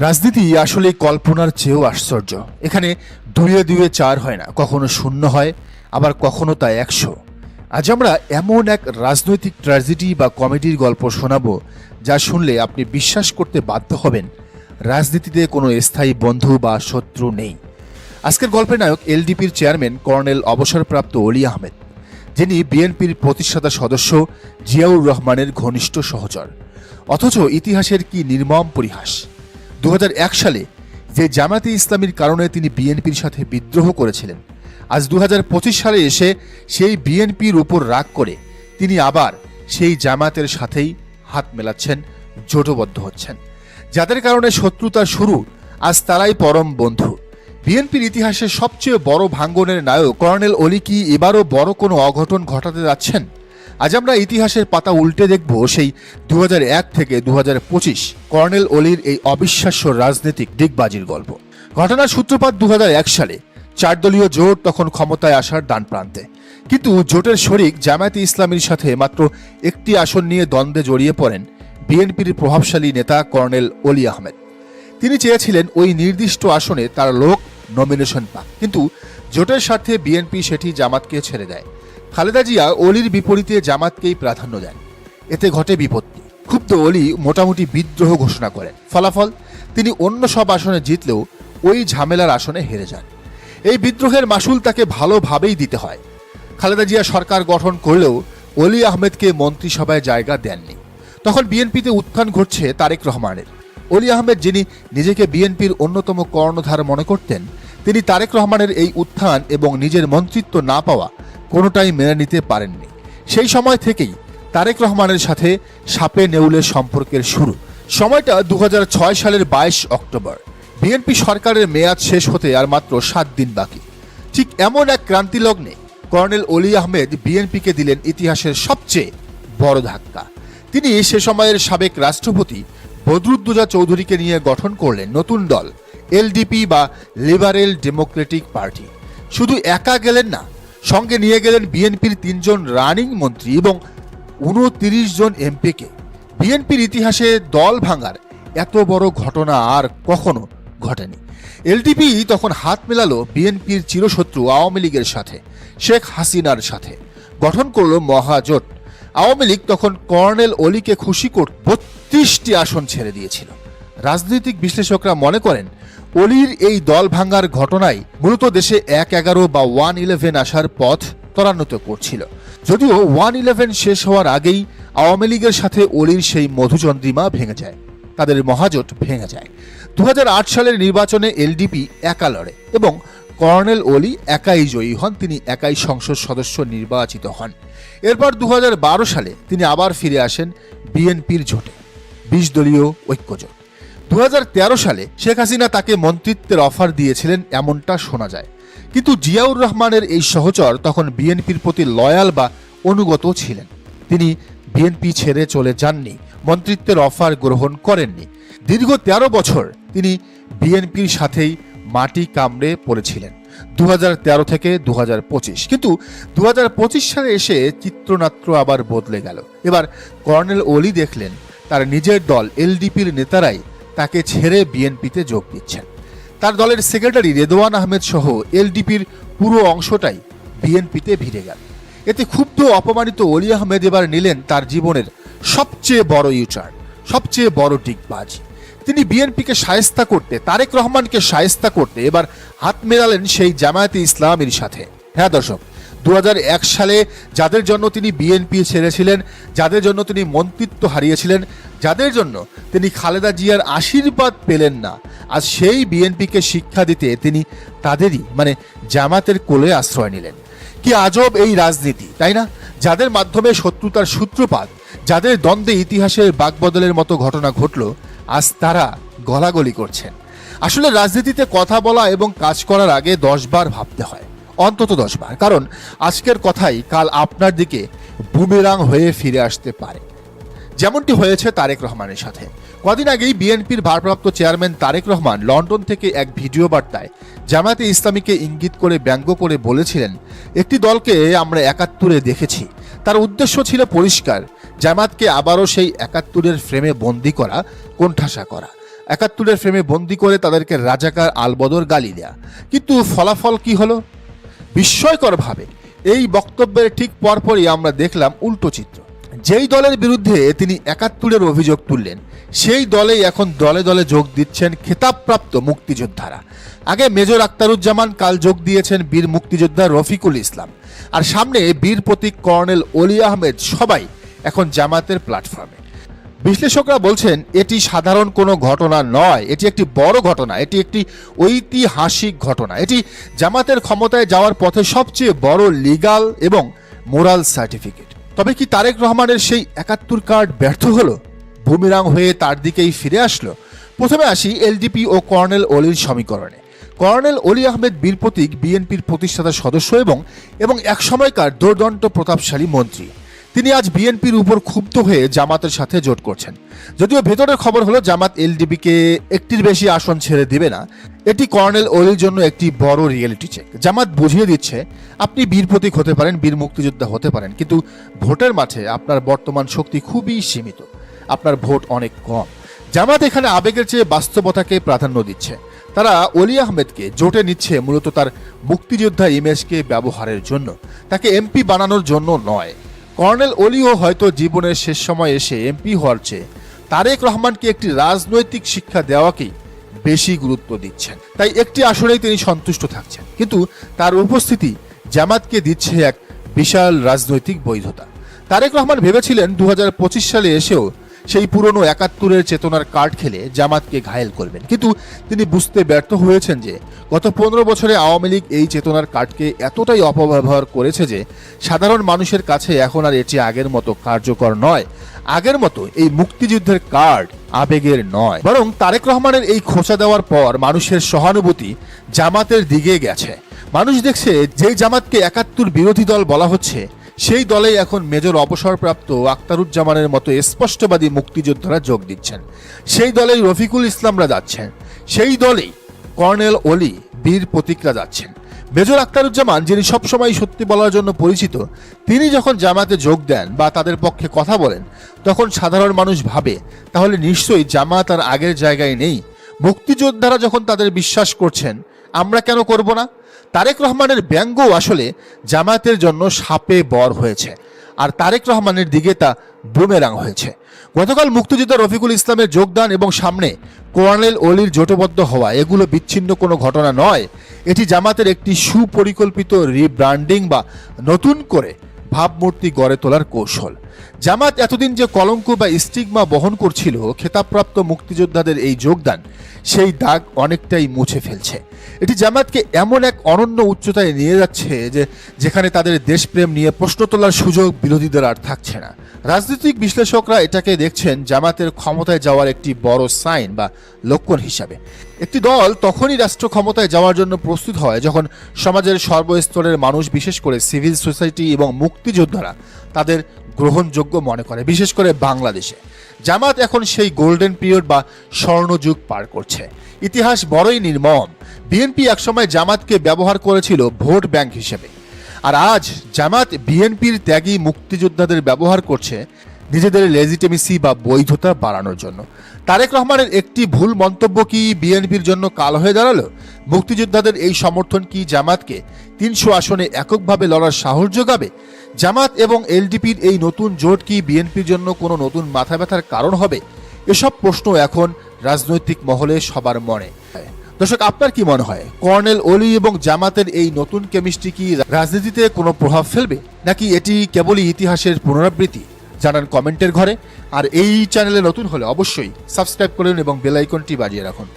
রাজনীতি আসলে কল্পনার চেয়েও আশ্চর্য। এখানে দুয়ে দুয়ে চার হয় না, কখনো শূন্য হয়, আবার কখনো তা একশো। আজ আমরা এমন এক রাজনৈতিক ট্র্যাজেডি বা কমেডির গল্প শোনাবো, যা শুনলে আপনি বিশ্বাস করতে বাধ্য হবেন। রাজনীতিতে কোনো স্থায়ী বন্ধু বা শত্রু নেই। আজকের গল্পের নায়ক এলডিপির চেয়ারম্যান কর্নেল অবসরপ্রাপ্ত অলি আহমেদ, যিনি বিএনপির প্রতিষ্ঠাতা সদস্য জিয়াউর রহমানের ঘনিষ্ঠ সহচর। অথচ ইতিহাসের কি নির্মম পরিহাস। দু হাজার এক সালে যে জামাতে ইসলামীর কারণে তিনি বিএনপির সাথে বিদ্রোহ করেছিলেন, আজ দু হাজার পঁচিশ সালে এসে সেই বিএনপির উপর রাগ করে তিনি আবার সেই জামাতের সাথেই হাত মেলাচ্ছেন, জোটবদ্ধ হচ্ছেন। যাদের কারণে শত্রুতা শুরু, আজ তারাই পরম বন্ধু। বিএনপির ইতিহাসে সবচেয়ে বড় ভাঙ্গনের নায়ক কর্নেল অলি কি এবারও বড় কোনো অঘটন ঘটাতে যাচ্ছেন? আজ আমরা ইতিহাসের পাতা উল্টে দেখব সেই দু হাজার এক থেকে দুহাজার পঁচিশ কর্নেল অলির এই অবিশ্বাস্য রাজনৈতিক দিগবাজির গল্প। ঘটনার সূত্রপাত দুহাজার এক সালে। চার দলীয় জোট তখন ক্ষমতায় আসার ডান প্রান্তে। কিন্তু জোটের শরিক জামায়াতে ইসলামীর সাথে মাত্র একটি আসন নিয়ে দ্বন্দ্বে জড়িয়ে পড়েন বিএনপির প্রভাবশালী নেতা কর্নেল অলি আহমেদ। তিনি চেয়েছিলেন ওই নির্দিষ্ট আসনে তার লোক নমিনেশন পাক। কিন্তু জোটের স্বার্থে বিএনপি সেটি জামাতকে ছেড়ে দেয়। খালেদা জিয়া অলির বিপরীতে জামাতকেই প্রাধান্য দেন। এতে ঘটে বিপত্তি। ক্ষুব্ধ অলি মোটামুটি বিদ্রোহ ঘোষণা করেন। ফলাফল, তিনি অন্য সব আসনে জিতলেও ওই ঝামেলার আসনে হেরে যান। এই বিদ্রোহের মাসুল তাকে ভালোভাবেই দিতে হয়। খালেদা জিয়া সরকার গঠন করলেও অলি আহমেদকে মন্ত্রিসভায় জায়গা দেননি। তখন বিএনপিতে উত্থান ঘটছে তারেক রহমানের। অলি আহমেদ যিনি নিজেকে বিএনপির অন্যতম কর্ণধার মনে করতেন, তিনি তারেক রহমানের এই উত্থান এবং নিজের মন্ত্রিত্ব না পাওয়া কোনোটাই মেনে নিতে পারেননি। সেই সময় থেকেই তারেক রহমানের সাথে সাপে নেউলের সম্পর্কের শুরু। সময়টা দু হাজার ছয় সালের বাইশ অক্টোবর। বিএনপি সরকারের মেয়াদ শেষ হতে আর মাত্র সাত দিন বাকি। ঠিক এমন এক ক্রান্তি লগ্নে কর্নেল অলি আহমেদ বিএনপিকে দিলেন ইতিহাসের সবচেয়ে বড় ধাক্কা। তিনি সে সময়ের সাবেক রাষ্ট্রপতি বদরুদ্দোজা চৌধুরীকে নিয়ে গঠন করলেন নতুন দল এলডিপি বা লিবারেল ডেমোক্রেটিক পার্টি। শুধু একা গেলেন না সঙ্গে নিয়ে গেলেন বিএনপির তিনজন রানিং মন্ত্রী এবং উনতিরিশ জন এমপিকে। বিএনপির ইতিহাসে দল ভাঙার এত বড় ঘটনা আর কখনো ঘটেনি। এলডিপি তখন হাত মেলালো বিএনপির চিরশত্রু আওয়ামী লীগের সাথে, শেখ হাসিনার সাথে। গঠন করল মহাজোট। আওয়ামী লীগ তখন কর্নেল অলিকে খুশি কর বত্রিশটি আসন ছেড়ে দিয়েছিল। রাজনৈতিক বিশ্লেষকরা মনে করেন অলির এই দল ভাঙ্গার ঘটনাই মূলত দেশে এক এগারো বা ওয়ান ইলেভেন আসার পথ ত্বরান্বিত করছিল। যদিও ওয়ান ইলেভেন শেষ হওয়ার আগেই আওয়ামী লীগের সাথে অলির সেই মধুচন্দ্রিমা ভেঙে যায়, তাদের মহাজোট ভেঙে যায়। দু হাজার আট সালের নির্বাচনে এলডিপি একা লড়ে এবং কর্নেল অলি একাই জয়ী হন, তিনি একাই সংসদ সদস্য নির্বাচিত হন। এরপর দু হাজার বারো সালে তিনি আবার ফিরে আসেন বিএনপির জোটে, বিশ দলীয় ঐক্যজোট। দু হাজার তেরো সালে শেখ হাসিনা তাকে মন্ত্রিত্বের অফার দিয়েছিলেন, এমনটা শোনা যায়। কিন্তু জিয়াউর রহমানের এই সহচর তখন বিএনপির প্রতি লয়াল বা অনুগত ছিলেন। তিনি বিএনপি ছেড়ে চলে যাননি, মন্ত্রিত্বের অফার গ্রহণ করেননি। দীর্ঘ তেরো বছর তিনি বিএনপির সাথেই মাটি কামড়ে পড়েছিলেন দু হাজার তেরো থেকে দু হাজার পঁচিশ। কিন্তু দু হাজার পঁচিশ সালে এসে চিত্রনাট্য আবার বদলে গেল। এবার কর্নেল ওলি দেখলেন, তার নিজের দল এলডিপির নেতারাই তাকে ছেড়ে বিএনপিতে যোগ দিচ্ছেন। তার দলের সেক্রেটারি রেদওয়ান আহমেদ সহ এলডিপির পুরো অংশটাই বিএনপিতে ভিড়ে গেল। এতে ক্ষুব্ধ অপমানিত অলি আহমেদ এবার নিলেন তার জীবনের সবচেয়ে বড় ইউটার্ন, সবচেয়ে বড় ডিগবাজ। তিনি বিএনপিকে সায়স্তা করতে, তারেক রহমানকে সায়স্তা করতে এবার হাত মেলালেন সেই জামায়াতে ইসলামীর সাথে। হ্যাঁ দর্শক দু হাজার এক সালে যাদের জন্য তিনি বিএনপি ছেড়েছিলেন, যাদের জন্য তিনি মন্ত্রিত্ব হারিয়েছিলেন, যাদের জন্য তিনি খালেদা জিয়ার আশীর্বাদ পেলেন না, আর সেই বিএনপিকে শিক্ষা দিতে তিনি তাদেরই মানে জামাতের কোলে আশ্রয় নিলেন। কি আজব এই রাজনীতি, তাই না? যাদের মাধ্যমে শত্রুতার সূত্রপাত, যাদের দ্বন্দ্বে ইতিহাসের বাকবদলের মতো ঘটনা ঘটল, আজ তারা গলাগলি করছেন। আসলে রাজনীতিতে কথা বলা এবং কাজ করার আগে দশবার ভাবতে হয়। অন্তত দশবার কারণ আজকের কথাই কাল আপনার দিকে বুমেরাং হয়ে ফিরে আসতে পারে। যেমনটি হয়েছে তারেক রহমানের সাথে। কদিন আগেই বিএনপির ভারপ্রাপ্ত চেয়ারম্যান তারেক রহমান লন্ডন থেকে এক ভিডিও বার্তায় জামায়াতে ইসলামীকে ইঙ্গিত করে ব্যঙ্গ করে বলেছিলেন, একটি দলকে আমরা একাত্তরে দেখেছি। তার উদ্দেশ্য ছিল পরিষ্কার জামাতকে আবারও সেই একাত্তরের ফ্রেমে বন্দি করা, কোণঠাসা করা। একাত্তরের ফ্রেমে বন্দি করে তাদেরকে রাজাকার আলবদর গালি দেয়া। কিন্তু ফলাফল কি হলো? বিস্ময়করভাবে, এই বক্তব্যের ঠিক পরপরই আমরা দেখলাম উল্টো চিত্র। যেই দলের বিরুদ্ধে তিনি একাত্তরের অভিযোগ তুললেন, সেই দলেই এখন দলে দলে যোগ দিচ্ছেন খেতাবপ্রাপ্ত মুক্তিযোদ্ধারা। আগে মেজর আক্তারুজ্জামান কাল যোগ দিয়েছেন বীর মুক্তিযোদ্ধা রফিকুল ইসলাম। আর সামনে বীর প্রতীক কর্নেল অলি আহমেদ সবাই এখন জামাতের প্ল্যাটফর্মে। বিশ্লেষকরা বলছেন, এটি সাধারণ কোনো ঘটনা নয়, এটি একটি বড় ঘটনা, এটি একটি ঐতিহাসিক ঘটনা। এটি জামাতের ক্ষমতায় যাওয়ার পথে সবচেয়ে বড় লিগাল এবং মোরাল সার্টিফিকেট তবে কি তারেক রহমানের সেই একাত্তর কার্ড ব্যর্থ হলো? বুমিরাং হয়ে তার দিকেই ফিরে আসলো? প্রথমে আসি এলডিপি ও কর্নেল অলির সমীকরণে। কর্নেল অলি আহমেদ বীর প্রতীক বিএনপির প্রতিষ্ঠাতা সদস্য এবং এবং এক সময়কার দুর্দণ্ড প্রতাপশালী মন্ত্রী। তিনি আজ বিএনপির উপর ক্ষুব্ধ হয়ে জামাতের সাথে জোট করছেন। যদিও ভেতরের খবর হলো, জামাত এলডিবিকে একটির বেশি আসন ছেড়ে দিবে না। এটি কর্নেল অলির জন্য একটি বড় রিয়েলিটি চেক জামাত বুঝিয়ে দিচ্ছে, আপনি বীর প্রতীক হতে পারেন, বীর মুক্তিযোদ্ধা হতে পারেন, কিন্তু ভোটের মাঠে আপনার বর্তমান শক্তি খুবই সীমিত। আপনার ভোট অনেক কম। জামাত এখানে আবেগের চেয়ে বাস্তবতাকে প্রাধান্য দিচ্ছে। তারা অলি আহমেদকে জোটে নিচ্ছে মূলত তার মুক্তিযোদ্ধা ইমেজকে ব্যবহারের জন্য। তাকে এমপি বানানোর জন্য নয়। কর্নেল অলিও হয়তো জীবনের শেষ সময় এসে এমপি হওয়ার চেয়ে তারেক রহমানকে একটি রাজনৈতিক শিক্ষা দেওয়াকেই বেশি গুরুত্ব দিচ্ছেন। তাই একটি আসনেই তিনি সন্তুষ্ট থাকছেন। কিন্তু তার উপস্থিতি জামাতকে দিচ্ছে এক বিশাল রাজনৈতিক বৈধতা। তারেক রহমান ভেবেছিলেন দু হাজার পঁচিশ সালে এসেও সেই পুরনো একাত্তরের চেতনার কার্ড খেলে জামাতকে ঘায়েল করবেন। কিন্তু তিনি বুঝতে ব্যর্থ হয়েছেন যে, গত পনেরো বছরে আওয়ামী লীগ এই চেতনার কার্ডকে এতটাই অপব্যবহার করেছে যে, সাধারণ মানুষের কাছে এখন আর এটি আগের মতো কার্যকর নয়। আগের মতো এই মুক্তিযুদ্ধের কার্ড আবেগের নয়। বরং তারেক রহমানের এই খোঁচা দেওয়ার পর মানুষের সহানুভূতি জামাতের দিকে গেছে। মানুষ দেখছে যেই জামাতকে একাত্তর বিরোধী দল বলা হচ্ছে সেই দলেই এখন মেজর অবসরপ্রাপ্ত আক্তারুজ্জামানের মতো স্পষ্টবাদী মুক্তিযোদ্ধারা যোগ দিচ্ছেন। সেই দলেই রফিকুল ইসলামরা যাচ্ছেন। সেই দলেই কর্নেল অলি বীর প্রতীকরা যাচ্ছেন। মেজর আক্তারুজ্জামান যিনি সবসময় সত্যি বলার জন্য পরিচিত, তিনি যখন জামাতে যোগ দেন বা তাদের পক্ষে কথা বলেন, তখন সাধারণ মানুষ ভাবে, তাহলে নিশ্চয়ই জামাত আর আগের জায়গায় নেই। মুক্তিযোদ্ধারা যখন তাদের বিশ্বাস করছেন আমরা কেন করব না? তারেক রহমানের ব্যঙ্গ আসলে জামায়াতের জন্য সাপে বর হয়েছে। আর তারেক রহমানের দিকে তা বুমেরাং হয়েছে। গতকাল মুক্তিযোদ্ধা রফিকুল ইসলামের যোগদান এবং সামনে কর্নেল অলির জোটবদ্ধ হওয়া, এগুলো বিচ্ছিন্ন কোনো ঘটনা নয়। এটি জামাতের একটি সুপরিকল্পিত রিব্র্যান্ডিং বা নতুন করে ভাবমূর্তি গড়ে তোলার কৌশল। জামাত এতদিন যে কলঙ্ক বা স্টিগমা বহন করছিল, খেতাবপ্রাপ্ত মুক্তিযোদ্ধাদের এই যোগদান, সেই দাগ অনেকটাই মুছে ফেলছে। এটি জামাতকে এমন এক অনন্য উচ্চতায় নিয়ে যাচ্ছে যে, যেখানে তাদের দেশপ্রেম নিয়ে প্রশ্ন তোলার সুযোগ বিরোধীদের আর থাকছে না। রাজনৈতিক বিশ্লেষকরা এটাকে দেখছেন জামাতের ক্ষমতায় যাওয়ার একটি বড় সাইন বা লক্ষণ হিসাবে। একটি দল তখনই রাষ্ট্র ক্ষমতায় যাওয়ার জন্য প্রস্তুত হয় যখন সমাজের সর্বস্তরের মানুষ, বিশেষ করে সিভিল সোসাইটি এবং মুক্তিযোদ্ধারা, তাদের গ্রহণযোগ্য মনে করে, বিশেষ করে বাংলাদেশে। জামাত এখন সেই গোল্ডেন পিরিয়ড বা স্বর্ণযুগ পার করছে। ইতিহাস বড়ই নির্মম। বিএনপি একসময় জামাতকে ব্যবহার করেছিল ভোট ব্যাংক হিসেবে। আর আজ জামাত বিএনপির ত্যাগী মুক্তিযোদ্ধাদের ব্যবহার করছে নিজেদের লেজিটেমেসি বা বৈধতা বাড়ানোর জন্য। তারেক রহমানের একটি ভুল মন্তব্য কি বিএনপির জন্য কাল হয়ে দাঁড়াল? মুক্তিযোদ্ধাদের এই সমর্থন কি জামাতকে তিনশো আসনে এককভাবে লড়ার সাহস যোগাবে? জামাত এবং এলডিপির এই নতুন জোট কি বিএনপির জন্য কোনো নতুন মাথা ব্যথার কারণ হবে? এসব প্রশ্ন এখন রাজনৈতিক মহলে সবার মনে। দর্শক, আপনার কি মনে হয়, কর্নেল অলি এবং জামাতের এই নতুন কেমিস্ট্রি কি রাজনীতিতে কোনো প্রভাব ফেলবে, নাকি এটি কেবলই ইতিহাসের পুনরাবৃত্তি? জানান কমেন্টের ঘরে। আর এই চ্যানেলে নতুন হলে অবশ্যই সাবস্ক্রাইব করুন এবং বেল আইকনটি বাজিয়ে রাখুন।